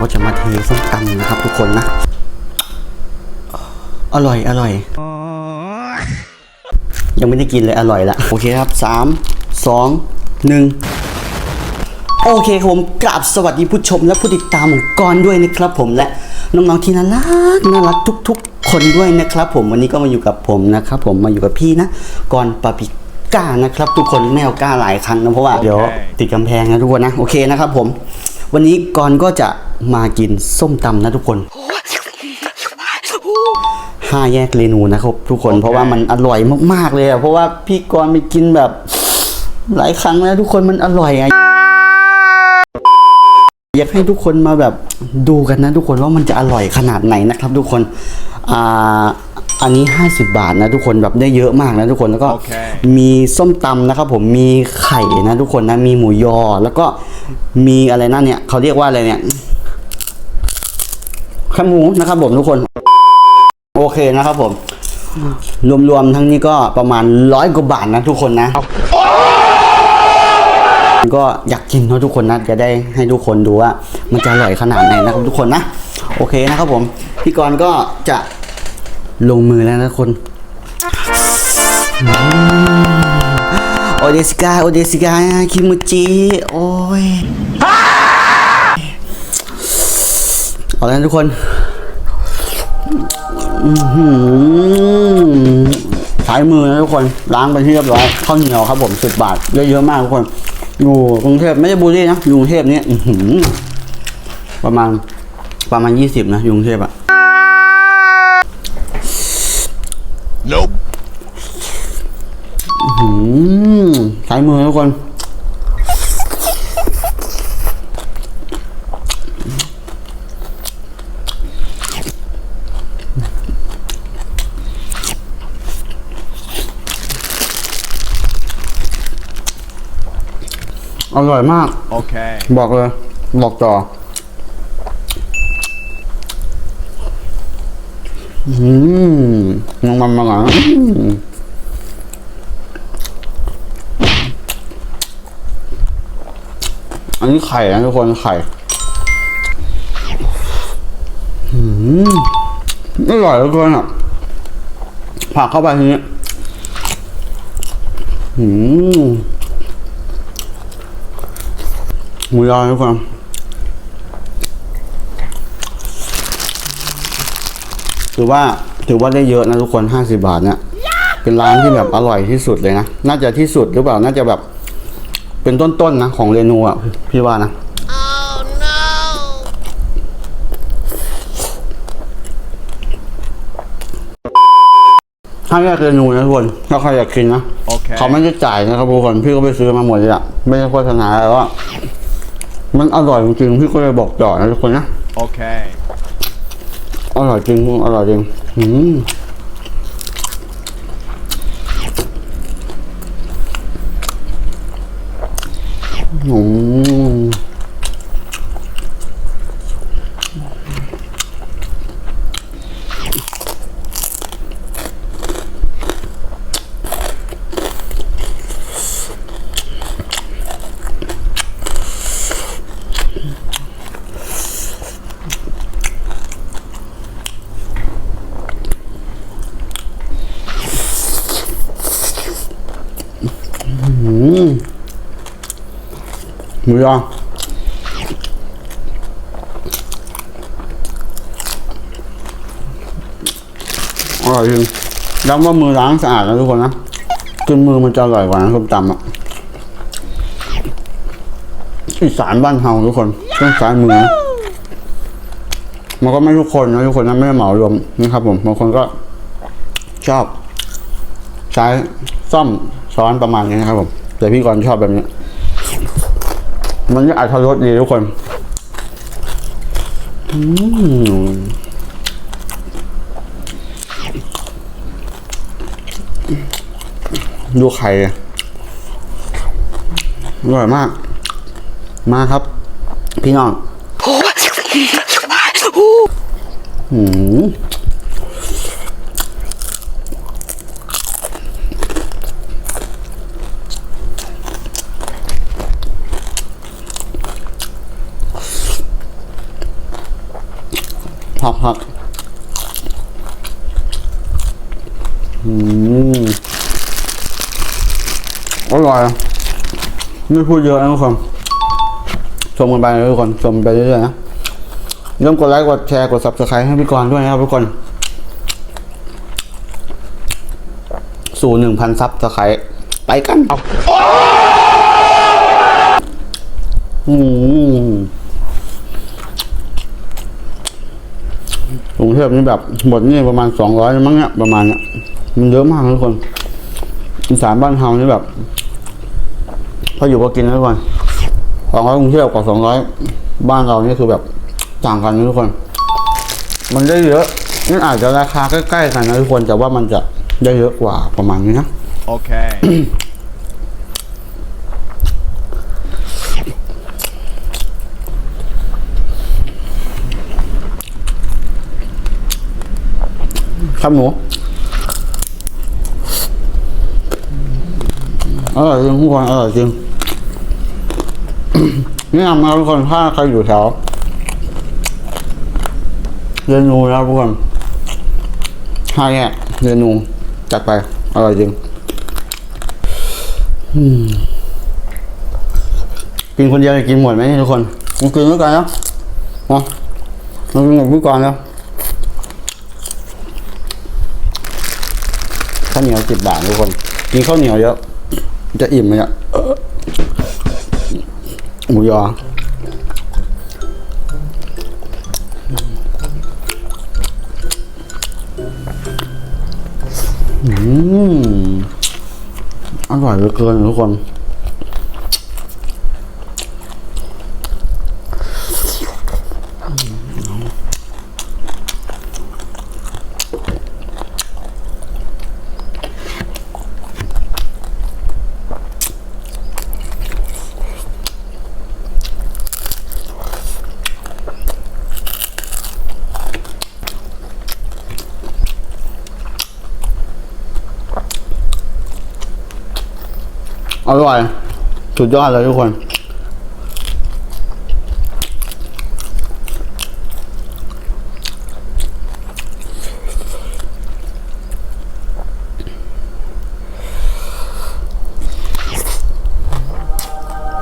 ก็จะมาเทส้มตำนะครับ ทุกคนนะ อร่อยอร่อย ยังไม่ได้กินเลยอร่อยละโอเคครับสามสองหนึ่งโอเคครับผมกราบสวัสดีผู้ชมและผู้ติดตามของกอนด้วยนะครับผมและน้องๆที่น่ารักน่ารักทุก ๆ คนด้วยนะครับ ผมวันนี้ก็มาอยู่กับผมนะครับผมมาอยู่กับพี่นะกอนปาปิก้านะครับ ทุกคนแมวก้าหลายครั้งนะเพราะว่าเดี๋ยวติดกำแพงนะทุกคนนะโอเคนะครับผม วันนี้กอนก็จะมากินส้มตำนะทุกคนห้าแยกเรนูนะครับทุกคน เพราะว่ามันอร่อยมากๆเลยอะเพราะว่าพี่กรณ์ไปกินแบบ หลายครั้งแล้วทุกคนมันอร่อยไงอยากให้ทุกคนมาแบบดูกันนะทุกคนว่ามันจะอร่อยขนาดไหนนะครับทุกคนอ่าอันนี้ 50 บาทนะทุกคนแบบได้เยอะมากนะทุกคนแล้วก็โอเคมีส้มตำนะครับผมมีไข่นะทุกคนนะมีหมูยอ แล้วก็ มีอะไรนั่นเนี่ยเขาเรียกว่าอะไรเนี่ยข้าวหมูนะครับผมทุกคน โอเคนะครับผม รวมๆทั้งนี้ก็ประมาณร้อยกว่าบาทนะทุกคนนะก็อยากกินเนาะทุกคนนะจะได้ให้ทุกคนดูว่ามันจะอร่อยขนาดไหนนะครับทุกคนนะ โอเคนะครับผม พี่กรณ์ก็จะลงมือแล้วนะคนโอเดสิกาโอเดสิกาคิมูจิโอ้ย เอาแล้วนะทุกคนหืมสายมือนะทุกคน ล้างไปที่เรียบร้อยข้าวเหนียวครับผมสิบบาท เยอะๆมากทุกคน อยู่กรุงเทพไม่ใช่บูลลี่นะอยู่กรุงเทพเนี่ยอื้อหือประมาณประมาณยี่สิบนะอยู่กรุงเทพอะ Nope. หืมสายมือนะทุกคน ร่อยมาก Okay. บอกเลย บอกต่ออืมยังมันมาหลังอืมอันนี้ไข่นะทุกคนไข่อืมอร่อยเหลือเกินอะผักเข้าไปทีนี้อืม หมูยอทุกคนถือว่าถือว่าได้เยอะนะทุกคนห้าสิบาทเนี่ยเป็นร้านที่แบบอร่อยที่สุดเลยนะ น่าจะที่สุดหรือเปล่า น่าจะแบบ เป็นต้นๆนะของเรนูอะ พี่ว่านะถ้าแยกเรนูนะทุกคนถ้าใครอยากกินนะโอเคเขาไม่ได้จ่ายนะครับทุกคน พี่ก็ไปซื้อมาหมดเลยอะไม่ได้โฆษณาแต่ว่า มันอร่อยจริงๆพี่ก็เลยบอกต่อนะทุกคนนะ Okay. อร่อยจริงอร่อยจริงอืมอืม หมูยออร่อยจริงย้ำว่ามือล้างสะอาดนะทุกคนนะกินมือมันจะอร่อยกว่านะส้มตำอะ อีสานบ้านเฮาทุกคนต้องใช้มือมันก็ไม่ทุกคนนะทุกคนนะไม่ได้เหมารวมนะครับผมบางคนก็ชอบ ใช้ซ่อมช้อนประมาณนี้นะครับผมแต่พี่กรชอบแบบนี้ มันจะอัตรสดีทุกคนดูไข่อร่อยมาก มาครับ พี่น้องอืมผักผักอืมอร่อย ไม่พูดเยอะนะทุกคน ชมกันไปนะทุกคนชมไปเรื่อยๆนะอย่าลืมกดไลค์กดแชร์กด subscribe ให้พี่กรณ์ด้วยนะครับทุกคน สู่หนึ่งพันซับสไครต์ไปกันอืมกรุงเทพนี่แบบหมดนี่ประมาณสองร้อยมั้งเนี่ยประมาณเนี้ยมันเยอะมากนะทุกคนอีสานบ้านเฮานี่แบบพออยู่ก็กินนะทุกคน สองร้อยกรุงเทพกับสองร้อยบ้านเรานี่คือแบบต่างกันนะทุกคน มันได้เยอะนี่อาจจะราคาใกล้ๆกันนะทุกคนแต่ว่ามันจะได้เยอะกว่าประมาณนี้นะ Okay. ครับหมูอร่อยจริงทุกคนอร่อยจริง นี่นำมาทุกคนถ้าใครอยู่แถวเรนูนะทุกคนห้าแยกเรนูจัดไปอร่อยจริงกินคนเดียวจะกินหมดไหมทุกคนมากินด้วยกันนะมามากินกับพี่ก่อนแล้วข้าวเหนียวสิบบาททุกคน กินข้าวเหนียวเยอะจะอิ่มไหมอะเออ หมูยออืมอร่อยเหลือเกินทุกคน อร่อย สุดยอดเลยทุกคน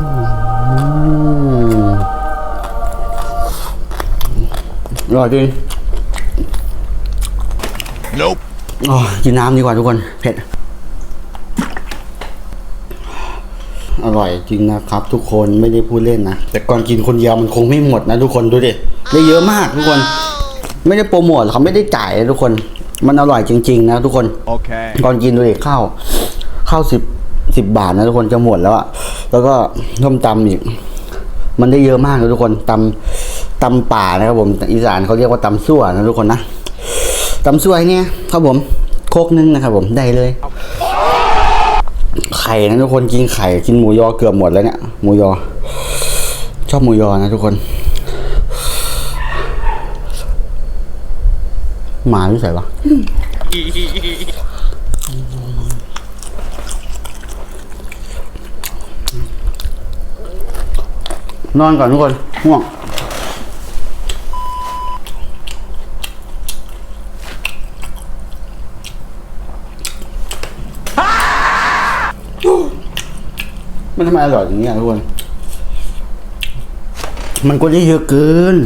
อืมอร่อยจริง Nope. อ๋อกินน้ำดีกว่าทุกคน เผ็ด อร่อยจริงนะครับ ทุกคนไม่ได้พูดเล่นนะ แต่ก่อนกินคนเดียวมันคงไม่หมดนะ ทุกคนดูดิได้เยอะมากทุกคน ไม่ได้โปรโมทเขาไม่ได้จ่ายนะทุกคน มันอร่อยจริง ๆ นะทุกคน Okay. ก่อนกินดูดิข้าวข้าวสิบสิบบาทนะทุกคนจะหมดแล้วอะแล้วก็ต้มตำอีกมันได้เยอะมากนะทุกคนตำตำป่านะครับผมอีสานเขาเรียกว่าตำซั่วนะทุกคนนะตำซั่วเนี่ยครับผมโคกนึงนะครับผมได้เลยไข่นะทุกคนกินไข่กินหมูยอเกือบหมดแล้วเนี่ยหมูยอ ชอบหมูยอนะทุกคน หมาที่ใส่ปะนอนก่อนทุกคนง่วง มันทำไมอร่อยอย่างเงี้ยทุกคน มันก็ได้เยอะเกิน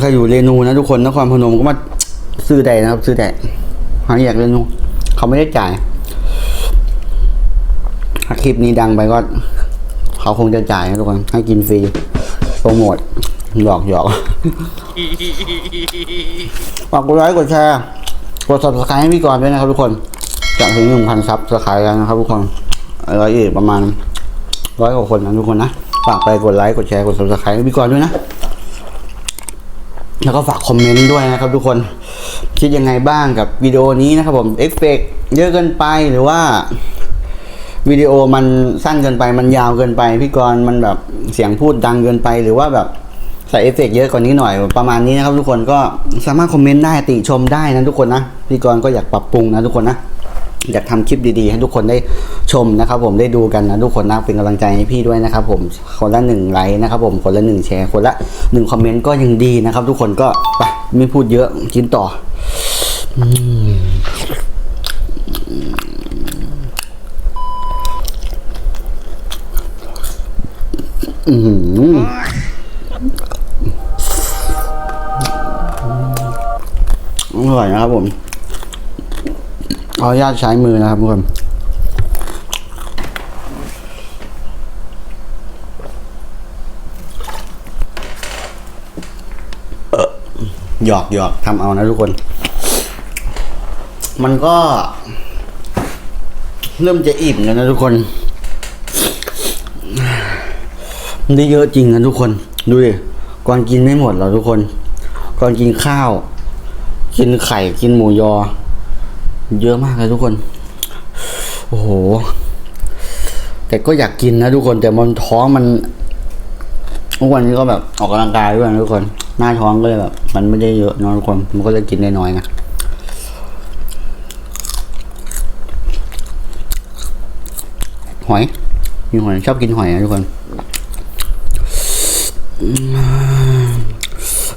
ใครอยู่เรนูนะทุกคนนครพนมก็มาซื้อได้นะครับ ซื้อได้หาอยากเรนูเขาไม่ได้จ่ายถ้าคลิปนี้ดังไปก็ เขาคงจะจ่ายนะทุกคนให้กินฟรีโปรโมทหยอกหยอกฝากกดไลค์กดแชร์กด subscribe ให้พี่กรณ์ด้วยนะครับทุกคน จะถึงหนึ่งพันซับสไครต์แล้วนะครับทุกคนร้อยเอประมาณร้อยกว่าคนนะทุกคนนะฝากไปกดไลค์กดแชร์กด subscribe ให้พี่กรณ์ด้วยนะ แล้วก็ฝากคอมเมนต์ด้วยนะครับ ทุกคนคิดยังไงบ้างกับวิดีโอนี้นะครับผมเอฟเฟกเยอะเกินไปหรือว่าวิดีโอมันสั้นเกินไปมันยาวเกินไป พี่กรณ์มันแบบเสียงพูดดังเกินไป หรือว่าแบบใส่เอฟเฟกเยอะกว่านี้หน่อยประมาณนี้นะครับ ทุกคนก็สามารถคอมเมนต์ได้ติชมได้นะทุกคนนะพี่กรณ์ก็อยากปรับปรุงนะทุกคนนะ อยากทำคลิปดีๆ ให้ทุกคนได้ชมนะครับผมได้ดูกันนะทุกคนนะเป็นกำลังใจให้พี่ด้วยนะครับผมคนละหนึ่งไลค์นะครับผมคนละหนึ่งแชร์คนละหนึ่งคอมเมนต์ก็ยังดีนะครับ ทุกคนก็ไปไม่พูดเยอะกินต่ออือร่อยนะครับผม ขออนุญาตใช้มือนะครับทุกคนเออหยอกหยอกทำเอานะทุกคน มันก็ เริ่มจะอิ่มแล้วนะทุกคนมันได้เยอะจริงนะทุกคน ดูดิ ก่อนกินไม่หมดหรอทุกคน ก่อนกินข้าว กินไข่ กินหมูยอ เยอะมากเลยทุกคน โอ้โห แต่ก็อยากกินนะทุกคน แต่มันท้องมันทุกวันนี้ก็แบบออกกำลังกายด้วยนะทุกคน หน้าท้องก็เลยแบบ มันไม่ได้เยอะเนอะทุกคน มันก็เลยกินได้น้อยนะหอยมีหอยชอบกินหอยนะทุกคน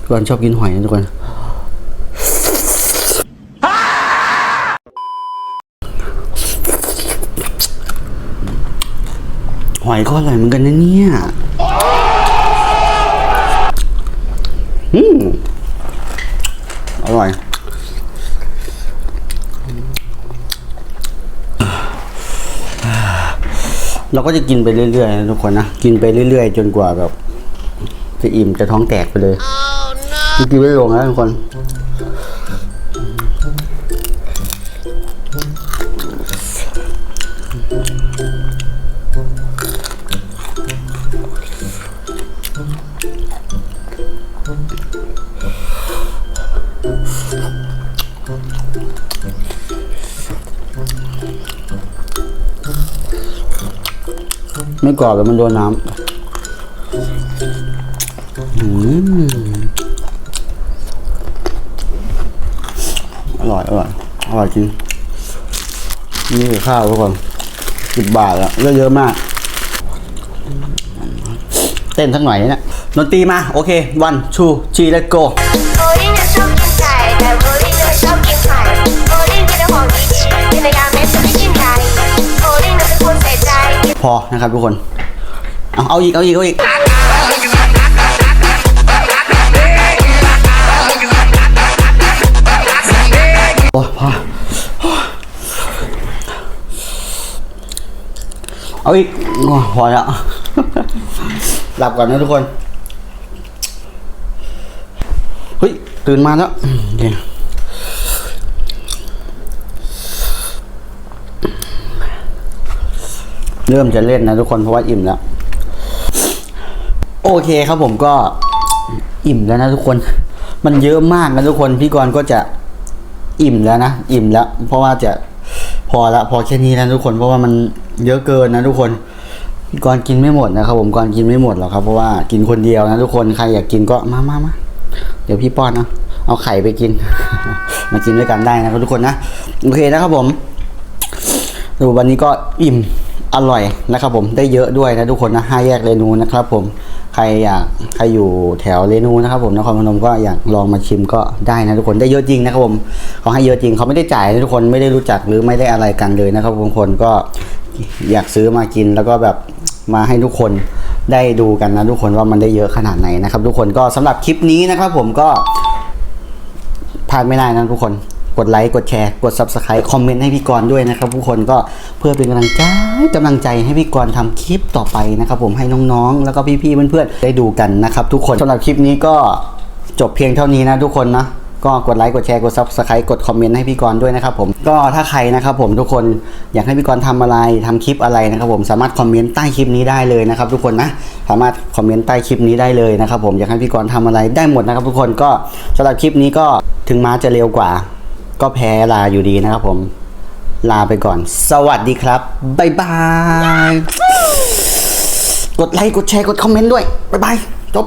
ทุกคนชอบกินหอยนะทุกคน หอยก็อร่อยเหมือนกันนะเนี่ยอืมอร่อย เราก็จะกินไปเรื่อยๆนะทุกคนนะ กินไปเรื่อยๆ จนกว่าแบบ จะอิ่มจะท้องแตกไปเลยกินไม่ลงนะทุกคน ไม่กรอบแต่มันโดนน้ำอร่อยอร่อยอร่อยจริงนี่คือข้าวทุกคนสิบบาทแล้วเยอะเยอะมาก เต้นสักหน่อยนะดนตรีมา โอเค one two three let's go โบลิ่งจะชอบกินไก่แต่โบลิ่งจะไม่ชอบกินไข่โก พอนะครับทุกคน เอาเอาอีก เอาอีก เอาอีกโอ้พอเอาอีกโอ้พอแล้วหลับก่อนนะทุกคน เฮ้ย ตื่นมาแล้วโอเค เริ่มจะเล่นนะทุกคนเพราะว่าอิ่มแล้ว โอเคครับผมก็อิ่มแล้วนะทุกคน มันเยอะมากนะทุกคนพี่กรณ์ก็จะอิ่มแล้วนะอิ่มแล้ว เพราะว่าจะพอละพอแค่นี้นะทุกคนเพราะว่ามันเยอะเกินนะทุกคนพี่กรณ์กินไม่หมดนะครับผมกรณ์กินไม่หมดหรอกครับเพราะว่ากินคนเดียวนะทุกคนใครอยากกินก็มามามาเดี๋ยวพี่ป้อนนะเอาไข่ไปกิน มากินด้วยกันได้นะครับทุกคนนะโอเคนะครับผมดูวันนี้ก็อิ่ม อร่อยนะครับผมได้เยอะด้วยนะทุกคนนะห้าแยกเรนูนะครับผมใครอยากใครอยู่แถวเรนูนะครับผมนครพนมก็อยากลองมาชิมก็ได้นะทุกคนได้เยอะจริงนะครับผมเขาให้เยอะจริงเขาไม่ได้จ่ายนะทุกคนไม่ได้รู้จักหรือไม่ได้อะไรกันเลยนะครับบางคนก็อยากซื้อมากินแล้วก็แบบมาให้ทุกคนได้ดูกันนะทุกคนว่ามันได้เยอะขนาดไหนนะครับ ทุกคนก็สำหรับคลิปนี้นะครับผมก็พลาดไม่ได้นะทุกคน กดไลค์กดแชร์กด subscribe คอมเมนต์ให้พี่กรณ์ด้วยนะครับทุกคนก็เพื่อเป็นกำลังใจกำลังใจให้พี่กรณ์ทำคลิปต่อไปนะครับผมให้น้องๆ แล้วก็พี่ๆเพื่อนๆได้ดูกันนะครับทุกคนสำหรับคลิปนี้ก็จบเพียงเท่านี้นะทุกคนนะก็กดไลค์กดแชร์กด subscribe กดคอมเมนต์ให้พี่กรณ์ด้วยนะครับผมก็ถ้าใครนะครับผมทุกคนอยากให้พี่กรณ์ทำอะไรทำคลิปอะไรนะครับผมสามารถคอมเมนต์ใต้คลิปนี้ได้เลยนะครับทุกคนนะสามารถคอมเมนต์ใต้คลิปนี้ได้เลยนะครับผมอยากให้พี่กรณ์ทำอะไรได้หมดนะครับทุกคนก็สำหรับคลิปนี้ก็ถึงม้าจะเร็วกว่า ก็แพ้ลาอยู่ดีนะครับผม ลาไปก่อน สวัสดีครับบ๊ายบาย กดไลค์ กดแชร์ กดคอมเมนต์ด้วยบ๊ายบาย จบ